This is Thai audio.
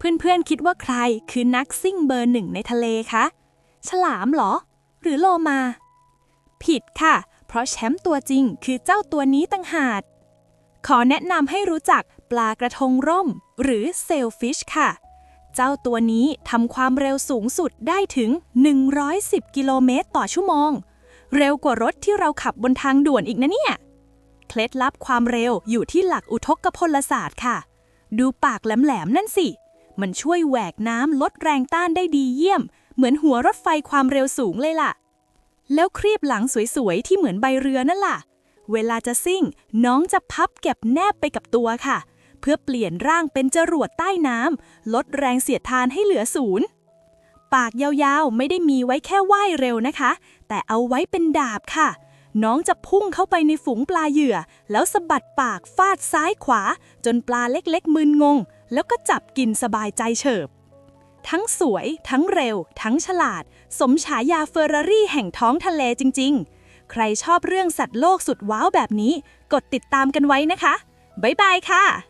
เพื่อนๆคิดว่าใครคือนักซิ่งเบอร์หนึ่งในทะเลคะ ฉลามเหรอ หรือโลมา ผิดค่ะ เพราะแชมป์ตัวจริงคือเจ้าตัวนี้ตั้งหากขอแนะนำให้รู้จักปลากระทงร่ม หรือเซลฟิชค่ะ เจ้าตัวนี้ทำความเร็วสูงสุดได้ถึง 110 กิโลเมตรต่อชั่วโมง เร็วกว่ารถที่เราขับบนทางด่วนอีกนะเนี่ย เคล็ดลับความเร็วอยู่ที่หลักอุทกพลศาสตร์ค่ะ ดูปากแหลมๆนั่นสิ มันช่วยแหวกน้ำลดแรงต้านได้ดีเยี่ยม เหมือนหัวรถไฟความเร็วสูงเลยล่ะ แล้วครีบหลังสวยๆ ที่เหมือนใบเรือนั่นล่ะ เวลาจะซิ่ง น้องจะพับเก็บแนบไปกับตัวค่ะ เพื่อเปลี่ยนร่างเป็นจรวดใต้น้ำลดแรงเสียดทานให้เหลือศูนย์ปากยาวๆ ไม่ได้มีไว้แค่ว่ายเร็วนะคะ แต่เอาไว้เป็นดาบค่ะ น้องจะพุ่งเข้าไปในฝูงปลาเหยื่อ แล้วสะบัดปากฟาดซ้ายขวา จนปลาเล็กๆมึนงง แล้วก็จับกินสบายใจเฉิบ ทั้งสวย ทั้งเร็ว ทั้งฉลาด สมฉายาเฟอร์รารี่แห่งท้องทะเลจริง ๆ ใครชอบเรื่องสัตว์โลกสุดว้าวแบบนี้ กดติดตามกันไว้นะคะ บ๊ายบายค่ะ